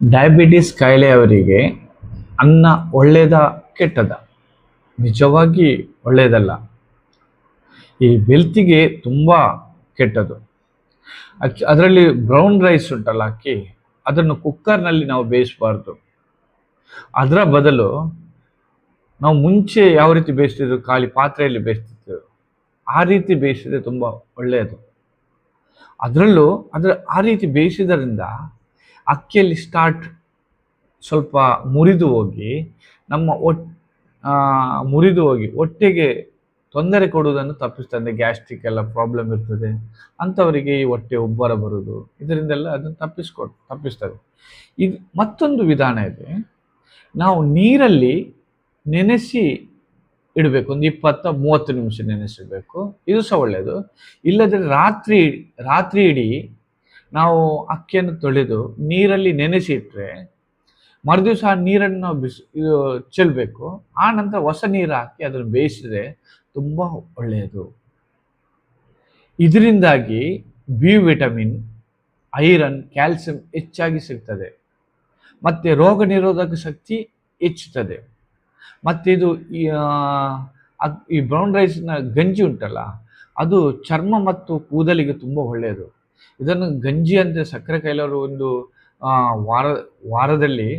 Diabetes ಕಾಯಿಲೆಯವರಿಗೆ ಅನ್ನ ಒಳ್ಳೆಯದ ಕೆಟ್ಟದ? ನಿಜವಾಗಿ ಒಳ್ಳೆಯದಲ್ಲ ಈ ಬೆಲ್ತಿಗೆ ತುಂಬ ಕೆಟ್ಟದು. ಅಕ್ಕಿ ಅದರಲ್ಲಿ ಬ್ರೌನ್ ರೈಸ್ ಉಂಟಲ್ಲ ಅಕ್ಕಿ, ಅದನ್ನು ಕುಕ್ಕರ್ನಲ್ಲಿ ನಾವು ಬೇಯಿಸಬಾರ್ದು. ಅದರ ಬದಲು ನಾವು ಮುಂಚೆ ಯಾವ ರೀತಿ ಬೇಯಿಸ್ತಿದ್ರು, ಖಾಲಿ ಪಾತ್ರೆಯಲ್ಲಿ ಬೇಯಿಸ್ತಿದ್ರು, ಆ ರೀತಿ ಬೇಯಿಸಿದ್ರೆ ತುಂಬ ಒಳ್ಳೆಯದು ಅದರಲ್ಲೂ, ಅದರ ಆ ರೀತಿ ಬೇಯಿಸಿದ್ರಿಂದ ಅಕ್ಕಿಯಲ್ಲಿ ಸ್ಟಾರ್ಟ್ ಸ್ವಲ್ಪ ಮುರಿದು ಹೋಗಿ, ನಮ್ಮ ಒಟ್ ಮುರಿದು ಹೋಗಿ ಹೊಟ್ಟೆಗೆ ತೊಂದರೆ ಕೊಡುವುದನ್ನು ತಪ್ಪಿಸ್ತದೆ ಗ್ಯಾಸ್ಟ್ರಿಕ್ ಎಲ್ಲ ಪ್ರಾಬ್ಲಮ್ ಇರ್ತದೆ, ಅಂಥವರಿಗೆ ಈ ಹೊಟ್ಟೆ ಉಬ್ಬರ ಬರುವುದು, ಇದರಿಂದೆಲ್ಲ ಅದನ್ನು ತಪ್ಪಿಸ್ಕೊ, ತಪ್ಪಿಸ್ತದೆ. ಇದು ಮತ್ತೊಂದು ವಿಧಾನ ಇದೆ, ನಾವು ನೀರಲ್ಲಿ ನೆನೆಸಿ ಇಡಬೇಕು. ಒಂದು ಇಪ್ಪತ್ತ ಮೂವತ್ತು ನಿಮಿಷ ನೆನೆಸಿಡಬೇಕು. ಇದು ಸಹ ಒಳ್ಳೆಯದು ಇಲ್ಲದ್ರೆ ರಾತ್ರಿ ರಾತ್ರಿ ಇಡೀ ನಾವು ಅಕ್ಕಿಯನ್ನು ತೊಳೆದು ನೀರಲ್ಲಿ ನೆನೆಸಿ ಇಟ್ಟರೆ ಮರುದಿವಸ ಆ ನೀರನ್ನು ಬಿಸಿ, ಇದು ಚೆಲ್ಲಬೇಕು ಆ ನಂತರ ಹೊಸ ನೀರು ಹಾಕಿ ಅದನ್ನು ಬೇಯಿಸಿದ್ರೆ ತುಂಬ ಒಳ್ಳೆಯದು. ಇದರಿಂದಾಗಿ ಬಿ ವಿಟಮಿನ್ ಐರನ್, ಕ್ಯಾಲ್ಸಿಯಂ ಹೆಚ್ಚಾಗಿ ಸಿಗ್ತದೆ. ಮತ್ತು ರೋಗ ನಿರೋಧಕ ಶಕ್ತಿ ಹೆಚ್ಚುತ್ತದೆ. ಮತ್ತು ಇದು ಈ ಬ್ರೌನ್ ರೈಸ್ನ ಗಂಜಿ ಉಂಟಲ್ಲ, ಅದು ಚರ್ಮ ಮತ್ತು ಕೂದಲಿಗೆ ತುಂಬ ಒಳ್ಳೆಯದು. ಇದನ್ನು ಗಂಜಿ ಅಂತ ಸಕ್ಕರೆ ಕಾಯಿಲೆಯವರು ಒಂದು ವಾರ, ವಾರದಲ್ಲಿ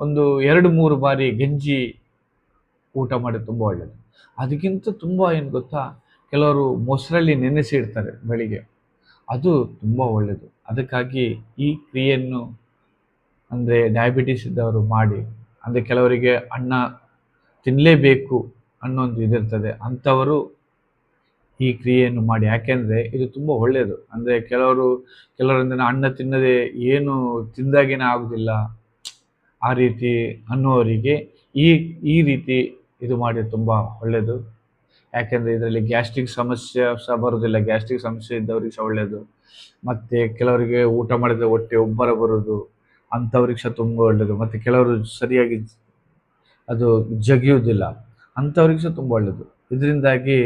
ಒಂದು ಎರಡು, ಮೂರು ಬಾರಿ ಗಂಜಿ ಊಟ ಮಾಡಿ ತುಂಬ ಒಳ್ಳೆಯದು ಅದಕ್ಕಿಂತ ತುಂಬ ಏನು ಗೊತ್ತಾ? ಕೆಲವರು ಮೊಸರಲ್ಲಿ ನೆನೆಸಿ ಇಡ್ತಾರೆ ಬೆಳಿಗ್ಗೆ. ಅದು ತುಂಬ ಒಳ್ಳೆಯದು ಅದಕ್ಕಾಗಿ ಈ ಕ್ರಿಯೆಯನ್ನು ಅಂದರೆ ಡಯಾಬಿಟಿಸ್ ಇದ್ದವರು ಮಾಡಿ, ಅಂದರೆ ಕೆಲವರಿಗೆ ಅನ್ನ ತಿನ್ನಲೇಬೇಕು ಅನ್ನೋ ಒಂದು ಇದಿರ್ತದೆ. ಅಂಥವರು ಈ ಕ್ರಿಯೆಯನ್ನು ಮಾಡಿ. ಯಾಕೆಂದರೆ ಇದು ತುಂಬ ಒಳ್ಳೆಯದು ಅಂದರೆ ಕೆಲವರು, ಕೆಲವರಿಂದ ಅನ್ನ ತಿನ್ನದೆ ಏನು ತಿಂದಾಗೇನೇ ಆಗುದಿಲ್ಲ ಆ ರೀತಿ ಅನ್ನುವರಿಗೆ ಈ ಈ ರೀತಿ ಇದು ಮಾಡಿ ತುಂಬ ಒಳ್ಳೆಯದು ಯಾಕೆಂದರೆ ಇದರಲ್ಲಿ ಗ್ಯಾಸ್ಟ್ರಿಕ್ ಸಮಸ್ಯೆ ಸಹ ಬರೋದಿಲ್ಲ ಗ್ಯಾಸ್ಟ್ರಿಕ್ ಸಮಸ್ಯೆ ಇದ್ದವ್ರಿಗೆ ಸಹ ಒಳ್ಳೆಯದು ಮತ್ತು ಕೆಲವರಿಗೆ ಊಟ ಮಾಡಿದರೆ ಹೊಟ್ಟೆ ಒಬ್ಬರ ಬರೋದು ಅಂಥವ್ರಿಗೆ ಸಹ ತುಂಬ ಒಳ್ಳೆಯದು ಮತ್ತು ಕೆಲವರು ಸರಿಯಾಗಿ ಅದು ಜಗಿಯುವುದಿಲ್ಲ. ಅಂಥವ್ರಿಗೆ ಸಹ ತುಂಬ ಒಳ್ಳೆಯದು ಇದರಿಂದಾಗಿ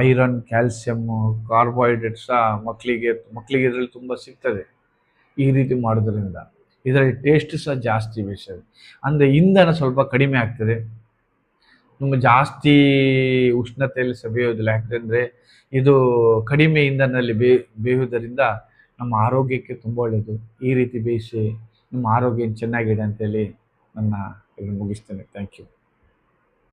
ಐರನ್ ಕ್ಯಾಲ್ಸಿಯಮ್ಮು ಕಾರ್ಬೋಹೈಡ್ರೇಟ್ ಸಹ ಮಕ್ಕಳಿಗೆ ಮಕ್ಕಳಿಗೆ ಇದರಲ್ಲಿ ತುಂಬ ಸಿಗ್ತದೆ ಈ ರೀತಿ ಮಾಡೋದ್ರಿಂದ ಇದರಲ್ಲಿ ಟೇಸ್ಟ್ ಸಹ ಜಾಸ್ತಿ ಬೇಯಿಸ್ತದೆ ಅಂದರೆ ಇಂಧನ ಸ್ವಲ್ಪ ಕಡಿಮೆ ಆಗ್ತದೆ. ತುಂಬ ಜಾಸ್ತಿ ಉಷ್ಣತೆಯಲ್ಲಿ ಸಹ ಬೇಯೋದಿಲ್ಲ ಯಾಕಂದರೆ ಇದು ಕಡಿಮೆ ಇಂಧನದಲ್ಲಿ ಬೇ ಬೇಯುವುದರಿಂದ ನಮ್ಮ ಆರೋಗ್ಯಕ್ಕೆ ತುಂಬ ಒಳ್ಳೆಯದು ಈ ರೀತಿ ಬೇಯಿಸಿ ನಿಮ್ಮ ಆರೋಗ್ಯ ಚೆನ್ನಾಗಿದೆ ಅಂತೇಳಿ ನನ್ನ ಮುಗಿಸ್ತೇನೆ. Thank you